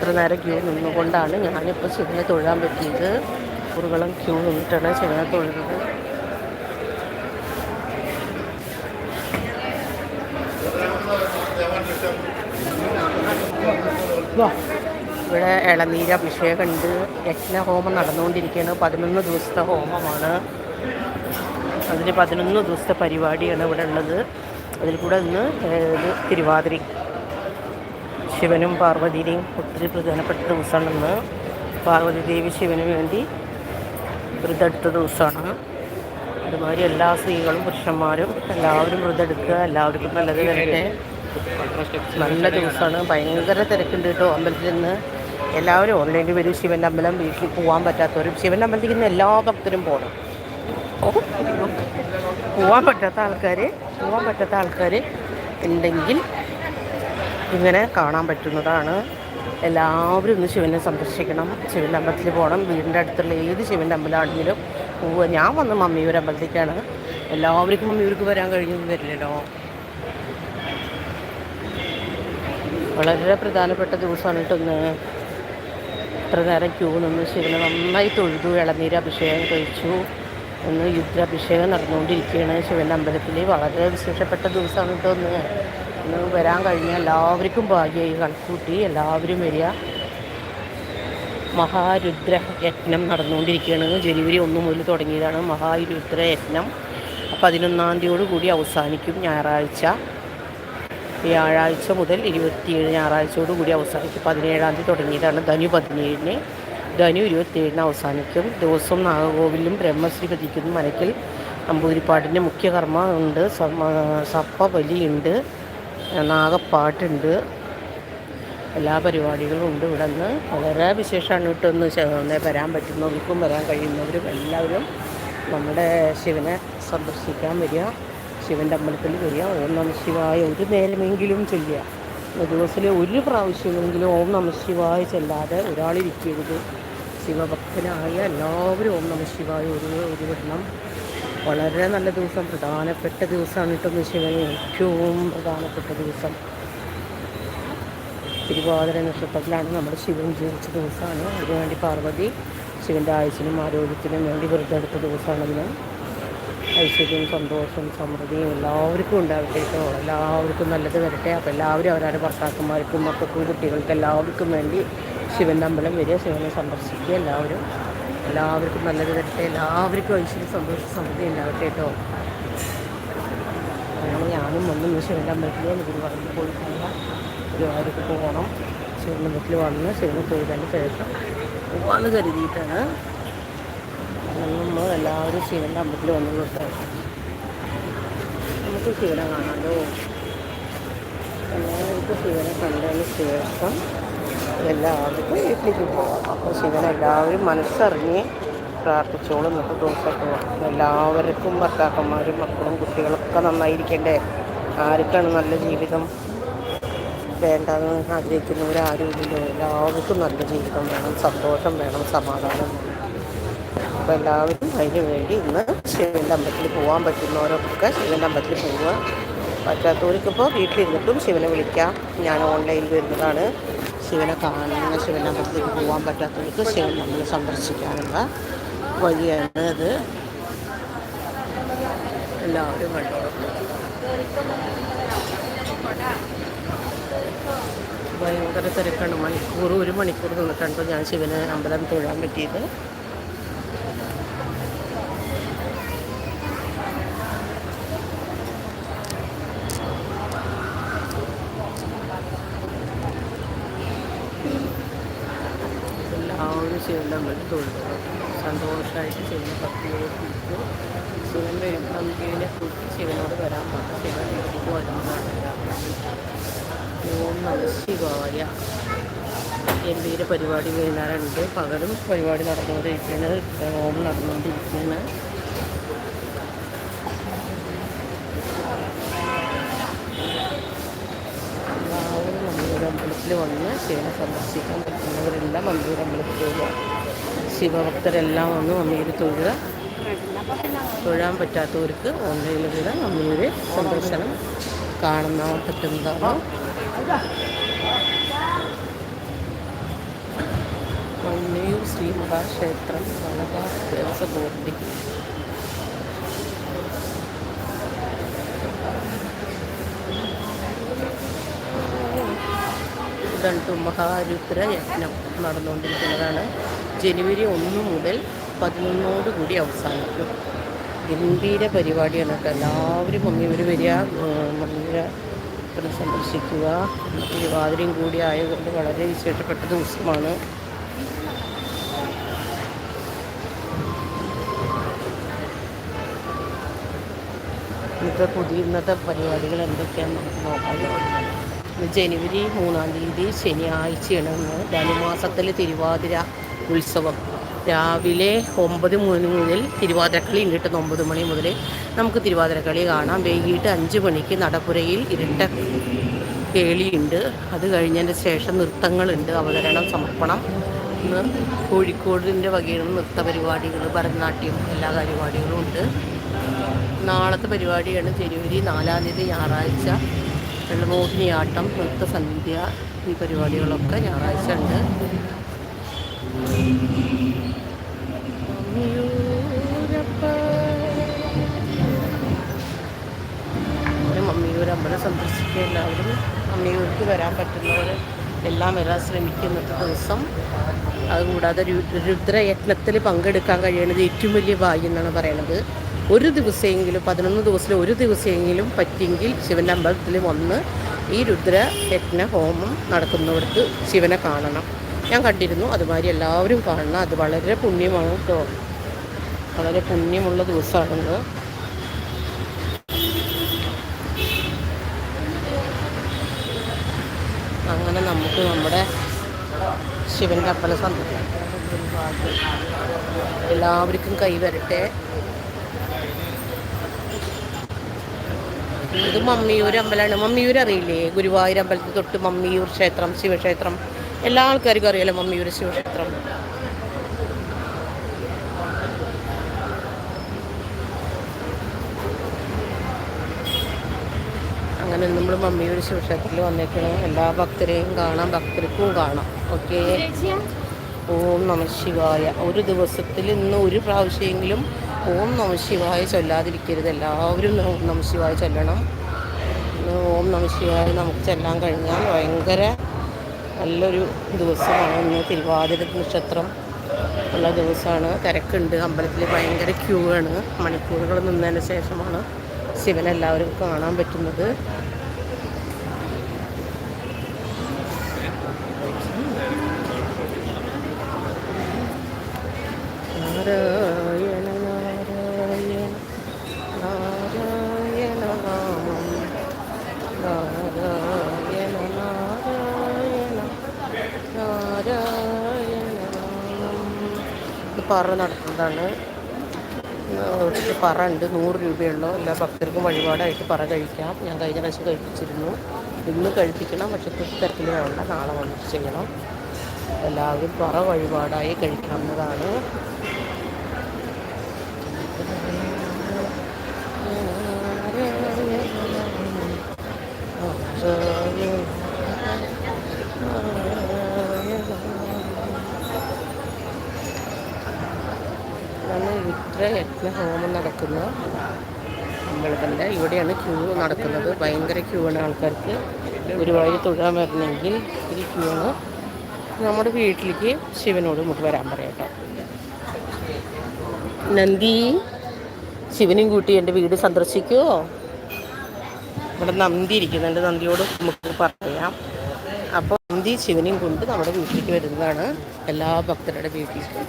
ഇത്ര നേരം ക്യൂ നിന്നുകൊണ്ടാണ് ഞാനിപ്പോൾ ശിവനെ തൊഴാൻ പറ്റിയത്. കുറുകളും ക്യൂ നിന്നിട്ടാണ് ശിവനെ തൊഴുന്നത്. ഇവിടെ ഇളനീര് അഭിഷേകമുണ്ട്. യജ്ഞഹോമം നടന്നുകൊണ്ടിരിക്കുകയാണ്. പതിനൊന്ന് ദിവസത്തെ ഹോമമാണ്. അതിന് പതിനൊന്ന് ദിവസത്തെ പരിപാടിയാണ് ഇവിടെ ഉള്ളത്. അതിൽ കൂടെ ഇന്ന് തിരുവാതിര ശിവനും പാർവതിയുടെയും ഒത്തിരി പ്രധാനപ്പെട്ട ദിവസമാണെന്ന് പാർവതി ദേവി ശിവന് വേണ്ടി വ്രതെടുത്ത ദിവസമാണ്. അതുമാതിരി എല്ലാ സ്ത്രീകളും പുരുഷന്മാരും എല്ലാവരും വ്രതെടുക്കുക എല്ലാവർക്കും നല്ലത് വരട്ടെ നല്ല ദിവസമാണ്. ഭയങ്കര തിരക്കുണ്ട് കേട്ടോ അമ്പലത്തിൽ നിന്ന് എല്ലാവരും ഓൺലൈനിൽ വരും. ശിവന്റെ അമ്പലം വീട്ടിൽ പോകാൻ പറ്റാത്തവരും ശിവന്റെ അമ്പലത്തിൽ നിന്ന് എല്ലാ ഭക്തരും പോകണം പോകാൻ പറ്റാത്ത ആൾക്കാർ പോകാൻ പറ്റാത്ത ആൾക്കാർ ഉണ്ടെങ്കിൽ ഇങ്ങനെ കാണാൻ പറ്റുന്നതാണ്. എല്ലാവരും ഇന്ന് ശിവനെ സന്ദർശിക്കണം. ശിവന്റെ അമ്പലത്തിൽ പോകണം. വീടിന്റെ അടുത്തുള്ള ഏത് ശിവന്റെ അമ്പലമാണെങ്കിലും പോവുക. ഞാൻ വന്ന് മമ്മിയൂർ അമ്പലത്തിലേക്കാണ് എല്ലാവർക്കും മമ്മിയൂർക്ക് വരാൻ കഴിഞ്ഞു വരില്ലല്ലോ. വളരെ പ്രധാനപ്പെട്ട ദിവസമാണ് കേട്ടോ ഇന്ന് ഇത്ര നേരം ക്യൂ നിന്ന് ശിവനെ നന്നായി തൊഴുതു ഇളനീര് അഭിഷേകം കഴിച്ചു. ഇന്ന് യുദ്ധാഭിഷേകം നടന്നുകൊണ്ടിരിക്കുകയാണ്. ശിവന്റെ അമ്പലത്തിൽ വളരെ വിശേഷപ്പെട്ട ദിവസമാണ് കേട്ടോ ഇന്ന് വരാൻ കഴിഞ്ഞ എല്ലാവർക്കും ഭാഗ്യമായി കണക്കൂട്ടി. എല്ലാവരും വരിക. മഹാരുദ്ര യജ്ഞം നടന്നുകൊണ്ടിരിക്കുകയാണ്. ജനുവരി ഒന്ന് മുതൽ തുടങ്ങിയതാണ് മഹാരുദ്ര യജ്ഞം. പതിനൊന്നാം തീയതിയോട് കൂടി അവസാനിക്കും ഞായറാഴ്ച. വ്യാഴാഴ്ച മുതൽ ഇരുപത്തിയേഴ് ഞായറാഴ്ചയോട് കൂടി അവസാനിക്കും. പതിനേഴാം തീയതി തുടങ്ങിയതാണ് ധനു പതിനേഴിന്. ധനു ഇരുപത്തിയേഴിന് അവസാനിക്കും. ദിവസവും നാഗകോവിലും ബ്രഹ്മശ്രീ പതിക്കുന്ന മനക്കിൽ നമ്പൂതിരിപ്പാടിന്റെ മുഖ്യകർമ്മ ഉണ്ട്. സപ്പ ബലിയുണ്ട്. നാഗപ്പാട്ടുണ്ട് എല്ലാ പരിപാടികളും ഉണ്ട് ഇവിടെ നിന്ന് വളരെ വിശേഷമാണ് ഇട്ടൊന്ന് ഒന്ന് വരാൻ പറ്റുന്നവർക്കും വരാൻ കഴിയുന്നവരും എല്ലാവരും നമ്മുടെ ശിവനെ സന്ദർശിക്കാൻ വരിക. ശിവന്റെ അമ്പലത്തിൽ വരിക. ഓം നമ ശിവായ. ഒരു നേരമെങ്കിലും ചൊല്ലുക. ദിവസത്തിൽ ഒരു പ്രാവശ്യമെങ്കിലും ഓം നമ ശിവായ ചെല്ലാതെ ഒരാളിരിക്കരുത്. ശിവഭക്തനായ എല്ലാവരും ഓം നമ ശിവായ ഒരു ഒരു വിടണം വളരെ നല്ല ദിവസം പ്രധാനപ്പെട്ട ദിവസമാണ് കേട്ടോ ശിവന് ഏറ്റവും പ്രധാനപ്പെട്ട ദിവസം. തിരുവാതിര നക്ഷത്രത്തിലാണ് നമ്മുടെ ശിവൻ ജീവിച്ച ദിവസമാണ്. അതിനുവേണ്ടി പാർവതി ശിവന്റെ ആയുസിനും ആരോഗ്യത്തിനും വേണ്ടി വെറുതെ എടുത്ത ദിവസമാണെന്ന് ഐശ്വര്യവും സന്തോഷവും സമൃദ്ധിയും എല്ലാവർക്കും ഉണ്ടാവട്ടെ കേട്ടോ. എല്ലാവർക്കും നല്ലത് വരട്ടെ. അപ്പോൾ എല്ലാവരും അവരവരുടെ ഭർത്താക്കന്മാർക്കും മക്കൾക്കും കുട്ടികൾക്കും എല്ലാവർക്കും വേണ്ടി ശിവന്റെ അമ്പലം വരിക ശിവനെ സന്ദർശിക്കുക എല്ലാവരും. എല്ലാവർക്കും നല്ലത് വരട്ടെ എല്ലാവർക്കും ഐശ്വര്യ സന്തോഷ സമൃദ്ധി ഉണ്ടാവട്ടെ കേട്ടോ. അങ്ങനെ ഞാനും വന്ന് ശിവന്റെ അമ്പലത്തിൽ ഗുരുവായൂർ പോയിട്ടില്ല ഗുരുവായൂർക്ക് പോകണം ശിവനമ്പലത്തിൽ വന്ന് ശിവനെ തൊഴുതതിന് ശേഷം പോകാമെന്ന് കരുതിയിട്ടാണ് നമ്മൾ എല്ലാവരും ശിവന്റെ അമ്പലത്തിൽ വന്ന് കൊടുത്തത് നമുക്ക് ശിവനെ കാണാമല്ലോ എല്ലാവർക്കും ശിവനെ കണ്ടതിന് ശേഷം എല്ലാവർക്കും വീട്ടിലേക്ക് പോകാം അപ്പോൾ ശിവൻ എല്ലാവരും മനസ്സറിഞ്ഞ് പ്രാർത്ഥിച്ചോളും. ഇന്നത്തെ ദിവസമൊക്കെ എല്ലാവർക്കും ഭർത്താക്കന്മാരും മക്കളും കുട്ടികളൊക്കെ നന്നായിരിക്കണ്ടേ? ആർക്കാണ് നല്ല ജീവിതം വേണ്ടെന്ന് ആഗ്രഹിക്കുന്നവരാരുമില്ലല്ലോ. എല്ലാവർക്കും നല്ല ജീവിതം വേണം സന്തോഷം വേണം സമാധാനം വേണം. അപ്പോൾ എല്ലാവരും അതിന് വേണ്ടി ഇന്ന് ശിവന്റെ അമ്പലത്തിൽ പോകാൻ പറ്റുന്നവരൊക്കെ ശിവന്റെ അമ്പലത്തിൽ പോവുക. പറ്റാത്തവർക്കിപ്പോൾ വീട്ടിലിരുന്നിട്ടും ശിവനെ വിളിക്കാം. ഞാൻ ഓൺലൈനിൽ വരുന്നതാണ്. ശിവനെ കാണുന്ന ശിവന്റെ അമ്പലത്തിലേക്ക് പോകാൻ പറ്റാത്തവർക്ക് ശിവൻ നമ്മൾ സന്ദർശിക്കാനുള്ള വഴിയാണ് അത് എല്ലാവരും കണ്ടോളും. ഭയങ്കര തിരക്കാണ്. മണിക്കൂർ ഒരു മണിക്കൂർ നിന്നിട്ടുണ്ടോ ഞാൻ ശിവനെ അമ്പലം തൊഴാൻ പറ്റിയത് എല്ലാവരും തൊഴുതു സന്തോഷമായിട്ട് ശിവനെ ഭക്തിയോട് കുറിച്ചു ശിവൻ നന്ദിനെ കൂട്ടി ശിവനോട് വരാൻ പറഞ്ഞു ശിവൻ എനിക്ക് വരുന്നതാണ് ഓം നമ ശിവായ. ഗംഭീര പരിപാടി വൈകുന്നേരം ഉണ്ട് പകലും പരിപാടി നടന്നുകൊണ്ടിരിക്കുകയാണ്. ഓം നടന്നുകൊണ്ടിരിക്കുകയാണ്. അമ്പലത്തിൽ വന്ന് ശിവനെ സന്ദർശിക്കാൻ പറ്റുന്നവരെല്ലാം അമ്പലത്തിൽ പോവുക ശിവഭക്തരെല്ലാം വന്ന് അമ്മയിൽ തൊഴുക. തൊഴാൻ പറ്റാത്തവർക്ക് ഓൺലൈനിൽ ഓൺലൈനിലൂടെ അമ്മയുടെ സന്ദർശനം കാണുന്ന പറ്റുന്നതാണ് മണ്ണയൂർ ശ്രീ മഹാക്ഷേത്രം വളരെ ദേവസ്വം ബോർഡി രണ്ടു മഹാരുദ്ര യജ്ഞം നടന്നുകൊണ്ടിരിക്കുന്നതാണ്. ജനുവരി ഒന്ന് മുതൽ പതിനൊന്നോട് കൂടി അവസാനിക്കും. ഗംഭീര പരിപാടിയാണ് കേട്ടോ. എല്ലാവരും മമ്മിയൂർ വരിക മമ്മിയൂര സന്ദർശിക്കുക തിരുവാതിരയും കൂടി ആയതുകൊണ്ട് വളരെ വിശേഷപ്പെട്ട ദിവസമാണ്. ഇന്നത്തെ പുതിയ ഇന്നത്തെ പരിപാടികൾ എന്തൊക്കെയാണെന്ന് നമുക്ക് നോക്കാം. ജനുവരി മൂന്നാം തീയതി ശനിയാഴ്ചയാണ് ഇന്ന്. ധനുമാസത്തിലെ തിരുവാതിര. ഉത്സവം. രാവിലെ ഒമ്പത് മണി മുതൽ തിരുവാതിരക്കളി ഇങ്ങോട്ട് ഒമ്പത് മണി മുതൽ നമുക്ക് തിരുവാതിരക്കളി കാണാം. വൈകിട്ട് അഞ്ച് മണിക്ക് നടപ്പുരയിൽ ഇരട്ട കേളിയുണ്ട്. അത് കഴിഞ്ഞതിന് ശേഷം നൃത്തങ്ങളുണ്ട്. അവതരണം സമർപ്പണം. ഇന്ന് കോഴിക്കോടിന്റെ വകയിലും നൃത്ത പരിപാടികൾ ഭരതനാട്യം എല്ലാ പരിപാടികളും ഉണ്ട്. നാളത്തെ പരിപാടിയാണ് ജനുവരി നാലാം തീയതി ഞായറാഴ്ച. വെള്ളമോഹിനിയാട്ടം നൃത്തസന്ധ്യ ഈ പരിപാടികളൊക്കെ ഞായറാഴ്ച ഉണ്ട്. മമ്മിയൂർ അമ്പലം സന്ദർശിക്കുക എല്ലാവരും മമ്മിയൂർക്ക് വരാൻ പറ്റുന്നവർ എല്ലാം വരാൻ ശ്രമിക്കുന്ന ദിവസം. അതുകൂടാതെ രുദ്രയത്നത്തിൽ പങ്കെടുക്കാൻ കഴിയുന്നത് ഏറ്റവും വലിയ ഭാഗ്യം എന്നാണ് പറയുന്നത് ഒരു ദിവസമെങ്കിലും പതിനൊന്ന് ദിവസത്തിൽ ഒരു ദിവസമെങ്കിലും പറ്റിയെങ്കിൽ ശിവന്റെ അമ്പലത്തിൽ വന്ന് ഈ രുദ്രയത്ന ഹോമം നടക്കുന്നവർക്ക് ശിവനെ കാണണം. ഞാൻ കണ്ടിരുന്നു. അതുമാതിരി എല്ലാവരും കാണണം അത് വളരെ പുണ്യമാണ് കേട്ടോ വളരെ പുണ്യമുള്ള ദിവസമാണെന്ന് അങ്ങനെ നമുക്ക് നമ്മുടെ ശിവന്റെ അപ്പല സന്തോഷം എല്ലാവർക്കും കൈവരട്ടെ ഇത് മമ്മിയൂർ അമ്പലമാണ്. മമ്മിയൂർ അറിയില്ലേ ഗുരുവായൂർ അമ്പലത്തിൽ തൊട്ട് മമ്മിയൂർ ക്ഷേത്രം ശിവക്ഷേത്രം. എല്ലാ ആൾക്കാർക്കും അറിയാലോ മമ്മിയൂർ ശിവക്ഷേത്രം. അങ്ങനെ നമ്മൾ മമ്മിയൂർ ശിവക്ഷേത്രത്തിൽ വന്നേക്കണം എല്ലാ ഭക്തരെയും കാണാം ഭക്തർക്കും കാണാം. ഓക്കെ? ഓം നമ ശിവായ. ഒരു ദിവസത്തിൽ ഇന്ന് ഒരു പ്രാവശ്യമെങ്കിലും ഓം നമ ശിവായ ചൊല്ലാതിരിക്കരുത്. എല്ലാവരും നമ ശിവായ ചൊല്ലണം. ഓം നമ ശിവായ നമുക്ക് ചെല്ലാൻ കഴിഞ്ഞാൽ ഭയങ്കര നല്ലൊരു ദിവസമാണ്. ഇന്ന് തിരുവാതിര നക്ഷത്രം ഉള്ള ദിവസമാണ്. തിരക്കുണ്ട്. അമ്പലത്തിൽ ഭയങ്കര ക്യൂ ആണ് മണിക്കൂറുകൾ നിന്നതിന് ശേഷമാണ് ശിവനെല്ലാവരും കാണാൻ പറ്റുന്നത്. പറ നടത്തുന്നതാണ് ഒരു പറ ഉണ്ട്. നൂറ് രൂപയുള്ളൂ. എല്ലാ ഭക്തർക്കും വഴിപാടായിട്ട് പറ കഴിക്കാം. ഞാൻ കഴിഞ്ഞ പ്രാവശ്യം കഴിപ്പിച്ചിരുന്നു. ഇന്ന് കഴിപ്പിക്കണം. പക്ഷെ തിരക്കിൽ വേണ്ട നാളെ വന്നിട്ട് ചെയ്യണം. എല്ലാവരും പറ വഴിപാടായി കഴിക്കാവുന്നതാണ് യജ്ഞഹോമം നടക്കുന്ന. അമ്പലത്തിന്റെ ഇവിടെയാണ് ക്യൂ നടക്കുന്നത്. ഭയങ്കര ക്യൂ ആണ് ആൾക്കാർക്ക്. ഒരു വഴി തൊഴാൻ വരണമെങ്കിൽ ഈ ക്യൂ ആണ്. നമ്മുടെ വീട്ടിലേക്ക് ശിവനോട് നമുക്ക് വരാൻ പറയട്ടോ. നന്ദി. ശിവനും കൂട്ടി എന്റെ വീട് സന്ദർശിക്കുമോ ഇവിടെ നന്ദി ഇരിക്കുന്നുണ്ട്. നന്ദിയോട് നമുക്ക് പറയാം. അപ്പോൾ നന്ദി ശിവനെയും കൊണ്ട് നമ്മുടെ വീട്ടിലേക്ക് വരുന്നതാണ്. എല്ലാ ഭക്തരുടെ വീട്ടിലേക്കും.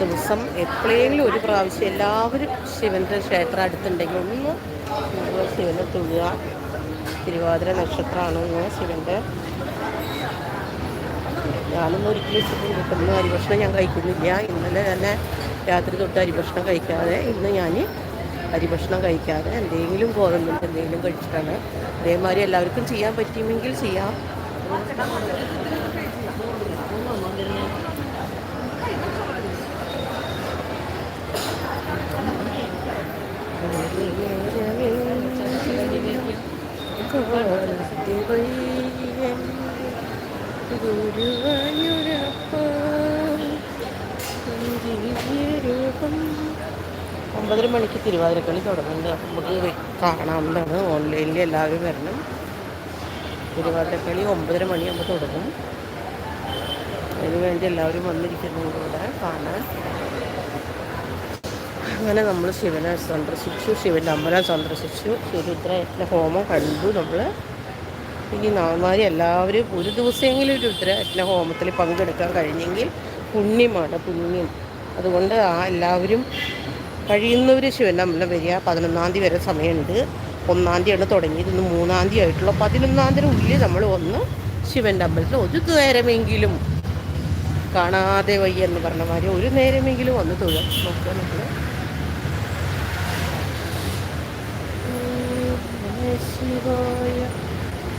ദിവസം എപ്പോഴെങ്കിലും ഒരു പ്രാവശ്യം എല്ലാവരും ശിവന്റെ ക്ഷേത്രം അടുത്തുണ്ടെങ്കിൽ ഒന്ന് ശിവനെ തൊഴുക. തിരുവാതിര നക്ഷത്രമാണ് ഇന്ന് ശിവന്റെ. ഞാനൊന്നും ഒരിക്കലും ശിവൻ കിട്ടുന്ന അരിഭക്ഷണം ഞാൻ കഴിക്കുന്നില്ല. ഇന്നലെ തന്നെ രാത്രി തൊട്ട് അരിഭക്ഷണം കഴിക്കാതെ ഇന്ന് ഞാൻ അരിഭക്ഷണം കഴിക്കാതെ എന്തെങ്കിലും ഗോതമ്പിന്റെ എന്തെങ്കിലും കഴിച്ചിട്ടാണ്. അതേമാതിരി എല്ലാവർക്കും ചെയ്യാൻ പറ്റുമെങ്കിൽ ചെയ്യാം. ഒമ്പതര മണിക്ക് തിരുവാതിരക്കളി തുടങ്ങുന്നുണ്ട്. അപ്പം നമുക്ക് കാണാവുന്നതാണ് ഓൺലൈനിൽ എല്ലാവരും വരണം. തിരുവാതിരക്കളി ഒമ്പതര മണിയാകുമ്പോൾ തുടങ്ങും. അതിന് വേണ്ടി എല്ലാവരും വന്നിരിക്കുന്നുണ്ട് ഇവിടെ കാണാൻ അങ്ങനെ നമ്മൾ ശിവനെ സന്ദർശിച്ചു. ശിവന്റെ അമ്പലം സന്ദർശിച്ചു. ശിവരുദ്ര ഹോമം കണ്ടു നമ്മൾ ഇനി നാമാരി എല്ലാവരും ഒരു ദിവസമെങ്കിലും ഒരു രുദ്രയജ്ഞ ഹോമത്തിൽ പങ്കെടുക്കാൻ കഴിഞ്ഞെങ്കിൽ പുണ്യമാണ് പുണ്യം. അതുകൊണ്ട് ആ എല്ലാവരും കഴിയുന്നവർ ശിവനമ്പലം വരിക. പതിനൊന്നാം തീയതി വരെ സമയമുണ്ട്. ഒന്നാം തീയതിയാണ് തുടങ്ങിയത്. ഇന്ന് മൂന്നാം തീയതി ആയിട്ടുള്ള പതിനൊന്നാം തീയതി ഉള്ളിൽ നമ്മൾ ഒന്ന് ശിവന്റെ അമ്പലത്തിൽ ഒരു നേരമെങ്കിലും കാണാതെ വയ്യ എന്ന് പറഞ്ഞ മാതിരി ഒരു നേരമെങ്കിലും വന്ന് തൊഴുക നോക്കുക നമ്മൾ ശിവായ.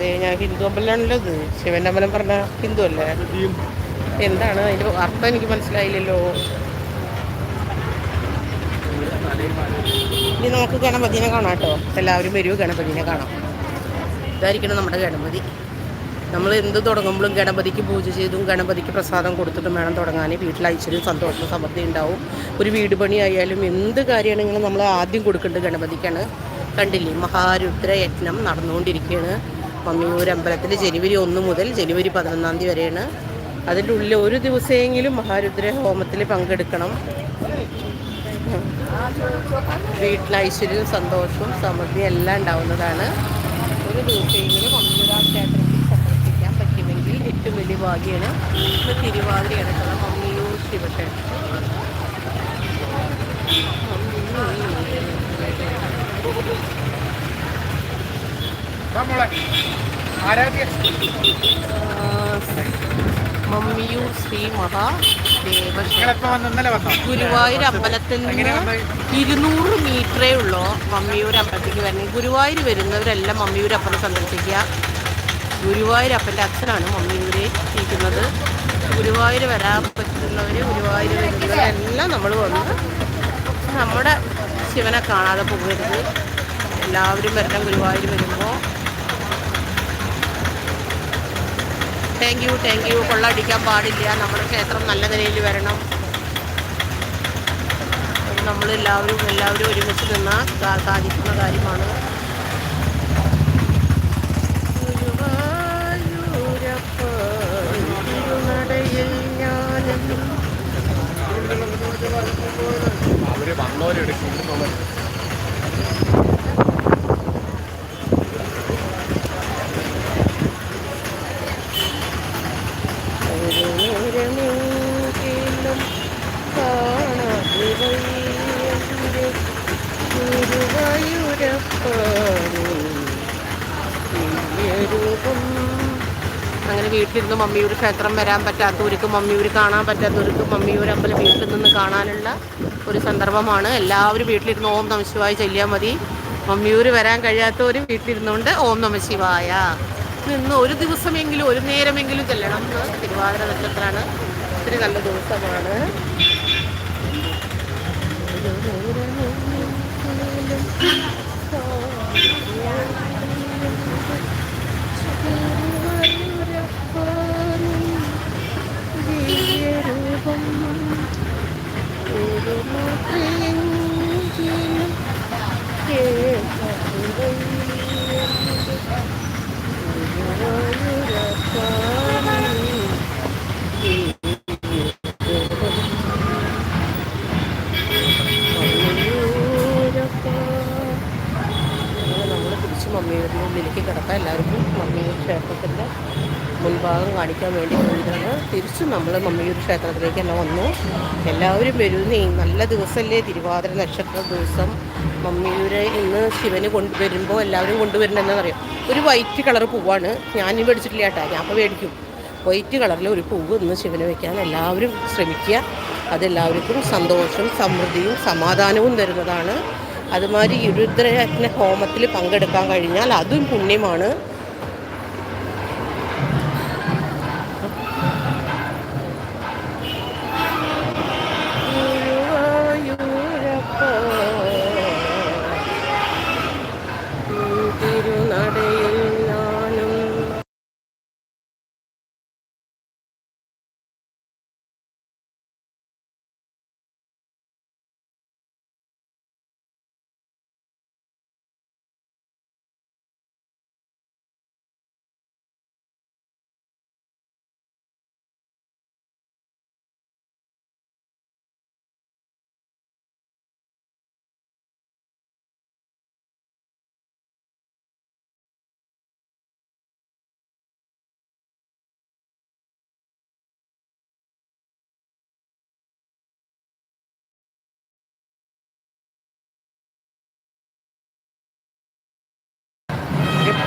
അതെ ഞാൻ ഹിന്ദു അമ്പലമാണല്ലോ ഇത്. ശിവന്റെ അമ്പലം പറഞ്ഞ ഹിന്ദു അല്ലേ? എന്താണ് അതിന്റെ അർത്ഥം എനിക്ക് മനസ്സിലായില്ലല്ലോ. ഇനി നമുക്ക് ഗണപതിനെ കാണാം കേട്ടോ. എല്ലാവരും വരുമോ ഗണപതിനെ കാണാം. ഇതായിരിക്കണം നമ്മുടെ ഗണപതി. നമ്മൾ എന്ത് തുടങ്ങുമ്പോഴും ഗണപതിക്ക് പൂജ ചെയ്തും ഗണപതിക്ക് പ്രസാദം കൊടുത്തിട്ടും വേണം തുടങ്ങാൻ. വീട്ടിൽ ഐശ്വര്യം സന്തോഷം സമൃദ്ധി ഉണ്ടാവും. ഒരു വീട് പണി ആയാലും എന്ത് കാര്യമാണെങ്കിലും നമ്മൾ ആദ്യം കൊടുക്കേണ്ടത് ഗണപതിക്കാണ്. കണ്ടില്ലേ മഹാരുദ്ര യജ്ഞം നടന്നുകൊണ്ടിരിക്കുകയാണ്. മമ്മിയൂർ അമ്പലത്തിൽ ജനുവരി ഒന്ന് മുതൽ ജനുവരി പതിനൊന്നാം തീയതി വരെയാണ്. അതിന്റെ ഉള്ളിൽ ഒരു ദിവസമെങ്കിലും മഹാരുദ്ര ഹോമത്തിൽ പങ്കെടുക്കണം. വീട്ടിൽ ഐശ്വര്യവും സന്തോഷവും സമൃദ്ധിയും എല്ലാം ഉണ്ടാവുന്നതാണ്. ഒരു ദിവസമെങ്കിലും അമ്പുരാ ക്ഷേത്രത്തിൽ സന്ദർശിക്കാൻ പറ്റുമെങ്കിൽ ഏറ്റവും വലിയ ഭാഗ്യമാണ് ഇപ്പോൾ തിരുവാതിരയാണ് കേട്ടോ മമ്മിയൂർ ശിവക്ഷേത്രം. മമ്മിയൂർ ശ്രീ ഗുരുവായൂർ അമ്പലത്തിൽ നിന്ന് ഇരുന്നൂറ് മീറ്ററേ ഉള്ളൂ മമ്മിയൂർ അമ്പലത്തേക്ക് വരുന്നത്. ഗുരുവായൂർ വരുന്നവരെല്ലാം മമ്മിയൂർ അപ്പനെ സന്ദർശിക്കുക. ഗുരുവായൂർ അപ്പന്റെ അച്ഛനാണ് മമ്മിയൂരെ ഇരിക്കുന്നത്. ഗുരുവായൂർ വരാൻ പറ്റുന്നവർ ഗുരുവായൂർ വരുന്നവരെല്ലാം നമ്മൾ വന്ന് നമ്മുടെ ശിവനെ കാണാതെ പോകരുത്. എല്ലാവരും വരണം ഗുരുവായൂർ വരുമ്പോൾ. താങ്ക് യു താങ്ക് യു കൊള്ളടിക്കാൻ പാടില്ല. നമ്മുടെ ക്ഷേത്രം നല്ല നിലയിൽ വരണം. നമ്മളെല്ലാവരും എല്ലാവരും ഒരുമിച്ച് നിന്ന് സാധിക്കുന്ന കാര്യമാണ്. അവർ വന്നവരെടുക്കും ഒരു നേരമെങ്കിലും കാണാതെ വയ്യന്റെ ഗുരുവായൂരപ്പനെ ദിവ്യരൂപം അങ്ങനെ വീട്ടിലിരുന്ന് മമ്മിയൂർ ക്ഷേത്രം വരാൻ പറ്റാത്തവർക്ക് മമ്മിയൂർ കാണാൻ പറ്റാത്തവർക്ക് മമ്മിയൂർ അമ്പലം വീട്ടിൽ നിന്ന് കാണാനുള്ള ഒരു സന്ദർഭമാണ്. എല്ലാവരും വീട്ടിലിരുന്ന് ഓം നമശിവായ ചെല്ലിയാൽ മതി. മമ്മിയൂർ വരാൻ കഴിയാത്തവരും വീട്ടിലിരുന്നുകൊണ്ട് ഓം നമശിവായ നിന്ന് ഒരു ദിവസമെങ്കിലും ഒരു നേരമെങ്കിലും ചെല്ലണം. തിരുവാതിര നക്ഷത്രമാണ്. ഒത്തിരി നല്ല ദിവസമാണ്. Thank ദിവ്യരൂപം മമ്മിയുടെ ഉള്ളിലേക്ക് കിടക്കാം. എല്ലാവർക്കും മമ്മിയുടെ ക്ഷേത്രത്തിന്റെ മുൻഭാഗം കാണിക്കാൻ വേണ്ടി പോയതാണ്. തിരിച്ചും നമ്മൾ മമ്മിയൂർ ക്ഷേത്രത്തിലേക്ക് വന്നു. എല്ലാവരും വരുന്നേ. നല്ല ദിവസമല്ലേ തിരുവാതിര നക്ഷത്ര ദിവസം. മമ്മിയൂരെ ഇന്ന് ശിവന് കൊണ്ടുവരുമ്പോൾ എല്ലാവരും കൊണ്ടുവരണമെന്ന് പറയും. ഒരു വൈറ്റ് കളർ പൂവാണ്. ഞാനും മേടിച്ചിട്ടില്ല കേട്ടോ. ഞാൻ അപ്പോൾ മേടിക്കും. വൈറ്റ് കളറിൽ ഒരു പൂവ് ഇന്ന് ശിവന് വയ്ക്കാൻ എല്ലാവരും ശ്രമിക്കുക. അതെല്ലാവർക്കും സന്തോഷം സമൃദ്ധിയും സമാധാനവും തരുന്നതാണ്. അതുമാതിരി രുദ്രയജ്ഞ ഹോമത്തിൽ പങ്കെടുക്കാൻ കഴിഞ്ഞാൽ അതും പുണ്യമാണ്.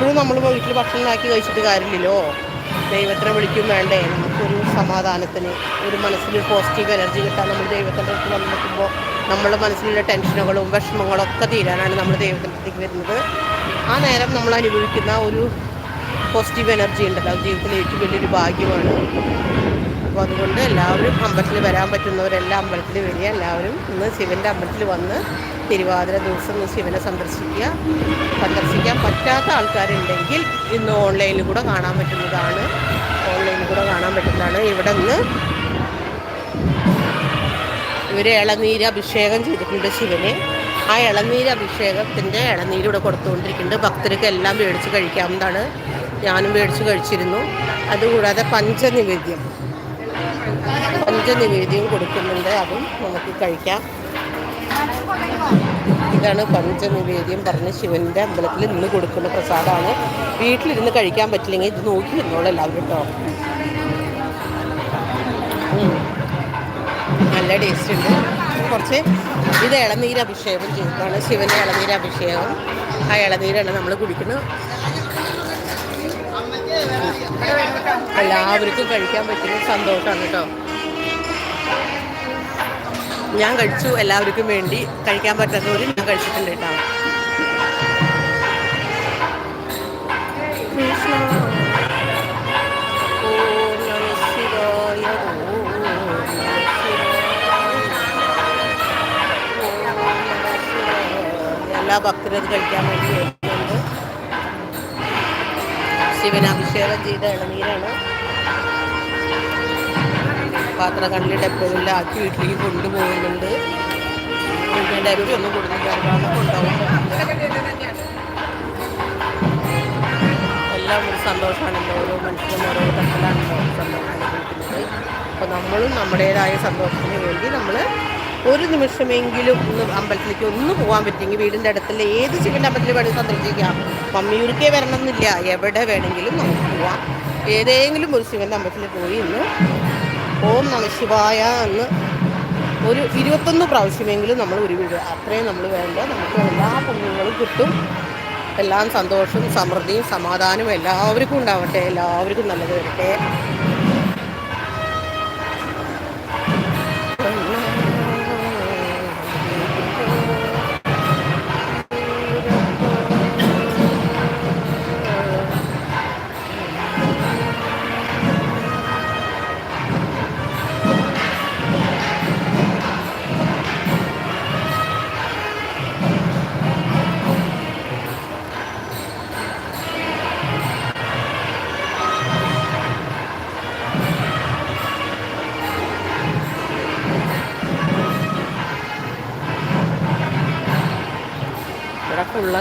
എപ്പോഴും നമ്മൾ വീട്ടിൽ ഭക്ഷണം ആക്കി കഴിച്ചിട്ട് കാര്യമില്ലല്ലോ. ദൈവത്തിനെ വിളിക്കും വേണ്ടേ? നമുക്കൊരു സമാധാനത്തിന് ഒരു മനസ്സിലൊരു പോസിറ്റീവ് എനർജി കിട്ടാൻ നമ്മൾ ദൈവത്തിന്റെ അടുത്ത് വന്ന് നിൽക്കുമ്പോൾ നമ്മുടെ മനസ്സിലുള്ള ടെൻഷനുകളും വിഷമങ്ങളും ഒക്കെ തീരാനാണ് നമ്മൾ ദൈവത്തിന്റെ അടുത്തേക്ക് വരുന്നത്. ആ നേരം നമ്മൾ അനുഭവിക്കുന്ന ഒരു പോസിറ്റീവ് എനർജി ഉണ്ടല്ലോ. ജീവിതത്തിൽ ഏറ്റവും വലിയൊരു ഭാഗ്യമാണ്. അപ്പോൾ അതുകൊണ്ട് എല്ലാവരും അമ്പലത്തിൽ വരാൻ പറ്റുന്നവരെല്ലാം അമ്പലത്തിൽ വരിക. എല്ലാവരും ഇന്ന് ശിവന്റെ അമ്പലത്തിൽ വന്ന് തിരുവാതിര ദിവസം ശിവനെ സന്ദർശിക്കുക. സന്ദർശിക്കാൻ പറ്റാത്ത ആൾക്കാരുണ്ടെങ്കിൽ ഇന്ന് ഓൺലൈനിൽ കൂടെ കാണാൻ പറ്റുന്നതാണ്. ഓൺലൈനിൽ കൂടെ കാണാൻ പറ്റുന്നതാണ്. ഇവിടെ നിന്ന് ഇവർ ഇളനീര് അഭിഷേകം ചെയ്തിട്ടുണ്ട് ശിവനെ. ആ ഇളനീര് അഭിഷേകത്തിന്റെ ഇളനീര് ഇവിടെ കൊടുത്തുകൊണ്ടിരിക്കുന്നുണ്ട്. ഭക്തർക്ക് എല്ലാം മേടിച്ച് കഴിക്കാവുന്നതാണ്. ഞാനും മേടിച്ച് കഴിച്ചിരുന്നു. അതുകൂടാതെ പഞ്ചനിവേദ്യം. പഞ്ചനിവേദ്യം കൊടുക്കുന്നുണ്ട്. അതും നമുക്ക് കഴിക്കാം. ഇതാണ് പഞ്ചനിവേദ്യം പറഞ്ഞ് ശിവന്റെ അമ്പലത്തിൽ നിന്ന് കൊടുക്കുന്ന പ്രസാദമാണ്. വീട്ടിലിരുന്ന് കഴിക്കാൻ പറ്റില്ലെങ്കിൽ ഇത് നോക്കി നിന്നോളൂ എല്ലാവരും കേട്ടോ. നല്ല ടേസ്റ്റ് ഉണ്ട്. കുറച്ച് ഇത് ഇളനീര് അഭിഷേകം ചെയ്തതാണ്. ശിവന്റെ ഇളനീര് അഭിഷേകം. ആ ഇളനീരാണ് നമ്മൾ കുടിക്കുന്നത്. എല്ലാവർക്കും കഴിക്കാൻ പറ്റുന്ന സന്തോഷമാണ് കേട്ടോ. ഞാൻ കഴിച്ചു എല്ലാവർക്കും വേണ്ടി കഴിക്കാൻ പറ്റാത്തവരും ഞാൻ കഴിച്ചിട്ടുണ്ട് കേട്ടോ. എല്ലാ ഭക്തരും കഴിക്കാൻ വേണ്ടി ശിവനഭിഷേകം ചെയ്ത ഇളനീരാണ്. പാത്രക്കണ്ണിൽ ഡബ്ബകളിൽ ആക്കി വീട്ടിലേക്ക് കൊണ്ടുപോകുന്നുണ്ട്. ഡബ്ബി ഒന്നും കൊടുത്തില്ല പറ്റില്ല എല്ലാം ഒരു സന്തോഷമാണല്ലോ ഓരോ മനുഷ്യനും ഓരോ തരത്തിലാണല്ലോ സന്തോഷമാണ് അനുഭവിക്കുന്നത് അപ്പോൾ നമ്മളും നമ്മുടേതായ സന്തോഷത്തിന് വേണ്ടി നമ്മൾ ഒരു നിമിഷമെങ്കിലും ഒന്ന് അമ്പലത്തിലേക്ക് ഒന്ന് പോകാൻ പറ്റുമെങ്കിൽ വീടിന്റെ അടുത്തുള്ള ഏത് ശിവന്റെ അമ്പലത്തിൽ വേണമെങ്കിൽ സന്ദർശിക്കാം. മമ്മിയൂർക്കേ വരണമെന്നില്ല. എവിടെ വേണമെങ്കിലും നമുക്ക് പോവാം. ഏതെങ്കിലും ഒരു ശിവന്റെ അമ്പലത്തിൽ പോയി ഇന്ന് ഓം നമ ശിവായ എന്ന് ഒരു ഇരുപത്തൊന്ന് പ്രാവശ്യമെങ്കിലും നമ്മൾ ഒരു വീട് അത്രയും നമ്മൾ വേണ്ട. നമുക്ക് എല്ലാ പുണ്യങ്ങളും കിട്ടും. എല്ലാം സന്തോഷവും സമൃദ്ധിയും സമാധാനവും എല്ലാവർക്കും ഉണ്ടാവട്ടെ. എല്ലാവർക്കും നല്ലത് വരട്ടെ.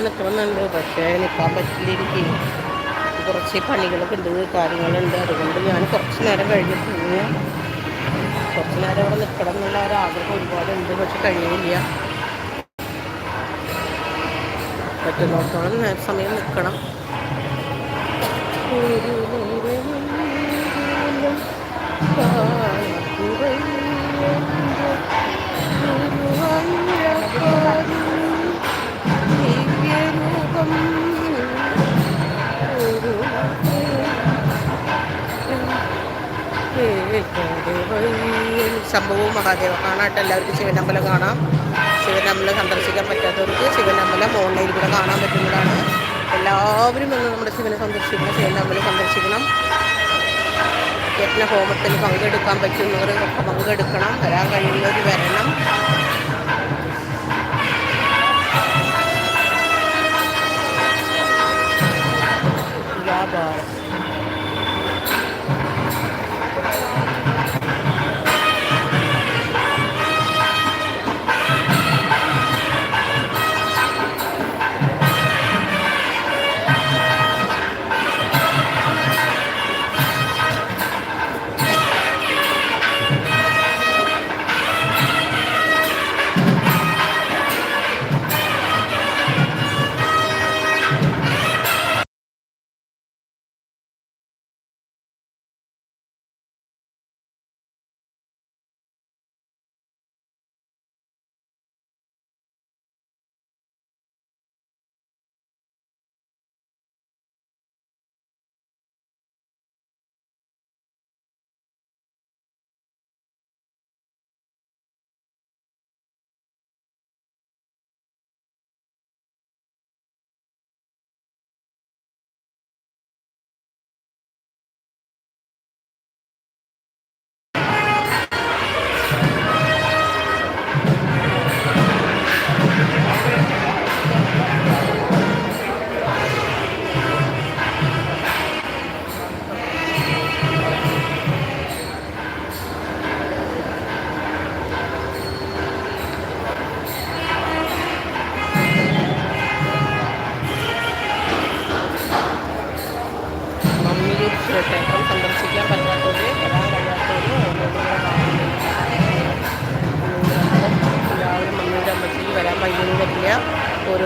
നിൽക്കണമെന്നുണ്ട് പക്ഷേ നിൽക്കാൻ പറ്റില്ല കുറച്ച് പണികളൊക്കെ ഉണ്ട് കാര്യങ്ങളുണ്ട്. അതുകൊണ്ട് ഞാൻ കുറച്ച് നേരം കഴിഞ്ഞ് പോവുക കുറച്ച് നേരം അവിടെ നിൽക്കണം എന്നുള്ള ഒരു ആഗ്രഹം ഒരുപാടുണ്ട് പക്ഷെ കഴിയില്ല പറ്റുന്നിടത്തോളം നേരം സമയം നിൽക്കണം. ഒരു ശംഭവവും മഹാദേവ കാണാട്ട് എല്ലാവർക്കും ശിവനമ്പലം കാണാം. ശിവനമ്പലം സന്ദർശിക്കാൻ പറ്റാത്തവർക്ക് ശിവനമ്പലം ഓൺലൈനിൽ കൂടെ കാണാൻ പറ്റുന്നതാണ്. എല്ലാവരും ഒന്ന് നമ്മുടെ ശിവനെ സന്ദർശിക്കണം ശിവനമ്പലം സന്ദർശിക്കണം. യജ്ഞ ഹോമത്തിൽ പങ്കെടുക്കാൻ പറ്റുന്നവർ പങ്കെടുക്കണം വരാൻ കഴിയുന്നവർ വരണം. Bye-bye.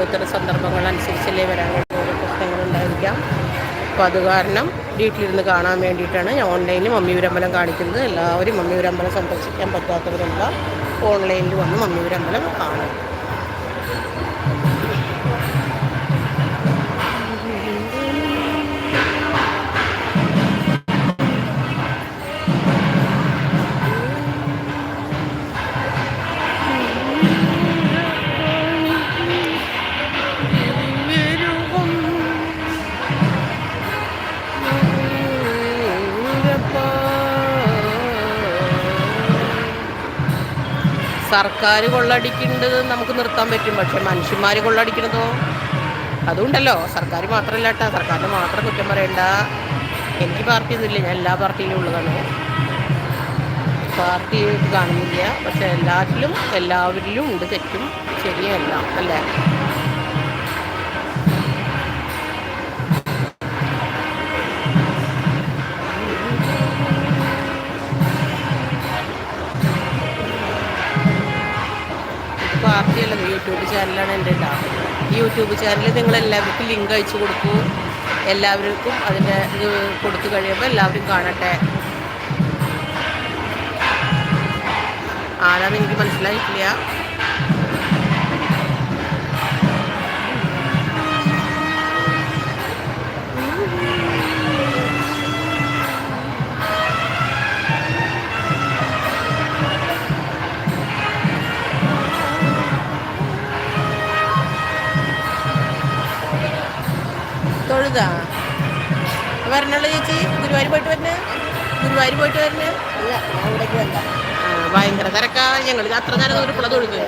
ഓരോരുത്തരുടെ സന്ദർഭങ്ങളനുസരിച്ചല്ലേ വരാനുള്ള ഓരോ പ്രശ്നങ്ങളുണ്ടായിരിക്കാം. അപ്പോൾ അത് കാരണം വീട്ടിലിരുന്ന് കാണാൻ വേണ്ടിയിട്ടാണ് ഞാൻ ഓൺലൈനിൽ മമ്മിയൂരമ്പലം കാണിക്കുന്നത്. എല്ലാവരും മമ്മിയൂരമ്പലം സന്ദർശിക്കാൻ പറ്റാത്തവരെല്ലാം ഓൺലൈനിൽ വന്ന് മമ്മിയൂരമ്പലം കാണും. സർക്കാർ കൊള്ളടിക്കുന്നത് നമുക്ക് നിർത്താൻ പറ്റും. പക്ഷെ മനുഷ്യന്മാർ കൊള്ളടിക്കണതോ? അതുകൊണ്ടല്ലോ സർക്കാർ മാത്രമല്ല കേട്ടോ. സർക്കാരിന് മാത്രം കുറ്റം പറയണ്ട. എനിക്ക് പാർട്ടി ഒന്നുമില്ല ഞാൻ എല്ലാ പാർട്ടിയിലും ഉള്ളതാണ്. പാർട്ടി കാണുന്നില്ല. പക്ഷെ എല്ലാത്തിലും എല്ലാവരിലും ഉണ്ട് തെറ്റും ശരിയല്ല അല്ലേ? യൂട്യൂബ് ചാനലാണ് എന്റെ ഉണ്ടാകുന്നത് ഈ യൂട്യൂബ് ചാനൽ നിങ്ങൾ എല്ലാവർക്കും ലിങ്ക് അയച്ചു കൊടുക്കൂ. എല്ലാവർക്കും അതിന്റെ ഇത് കൊടുത്തു കഴിയുമ്പോൾ എല്ലാവരും കാണട്ടെ. ആരാന്ന് എനിക്ക് മനസ്സിലായിട്ടില്ല. ഗുരുവായൂർ പോയിട്ട് ആ, ഭയങ്കര തിരക്കാ. ഞങ്ങൾ അത്ര നേരം ഒരു തൊഴുത്.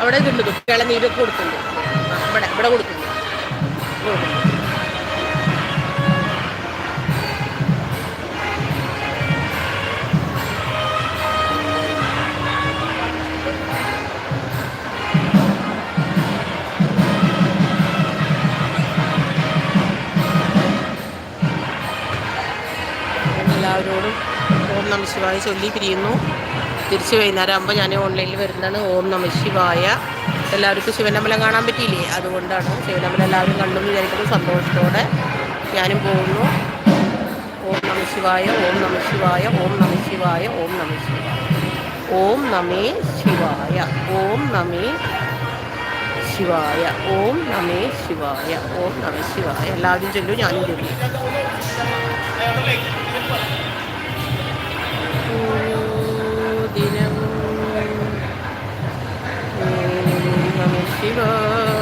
അവിടെ ഇതുണ്ട് കുട്ടികളെ കൊടുക്കുന്നുണ്ട്. ഇവിടെ ഇവിടെ കൊടുക്കുന്നുണ്ട്. കൊടുക്കുന്നു. എല്ലാവരോടും ഓം നമ ശിവായ ചൊല്ലി പിരിയുന്നു തിരിച്ച് വൈകുന്നേരം ആകുമ്പോൾ ഞാൻ ഓൺലൈനിൽ വരുന്നതാണ് ഓം നമ ശിവായ എല്ലാവർക്കും ശിവനമ്പലം കാണാൻ പറ്റിയില്ലേ അതുകൊണ്ടാണ് ശിവനമ്പലം എല്ലാവരും കണ്ടു വിചാരിക്കുന്നത് സന്തോഷത്തോടെ ഞാനും പോകുന്നു ഓം നമ ശിവായ ഓം നമ ശിവായ ഓം നമ ശിവായ ഓം നമ ശിവായ ഓം നമേ ശിവായ ഓം നമേ ശിവായ ഓം നമേ ശിവായ ഓം നമ ശിവായ എല്ലാവരും ചൊല്ലു ഞാനും ചൊല്ലു 起了。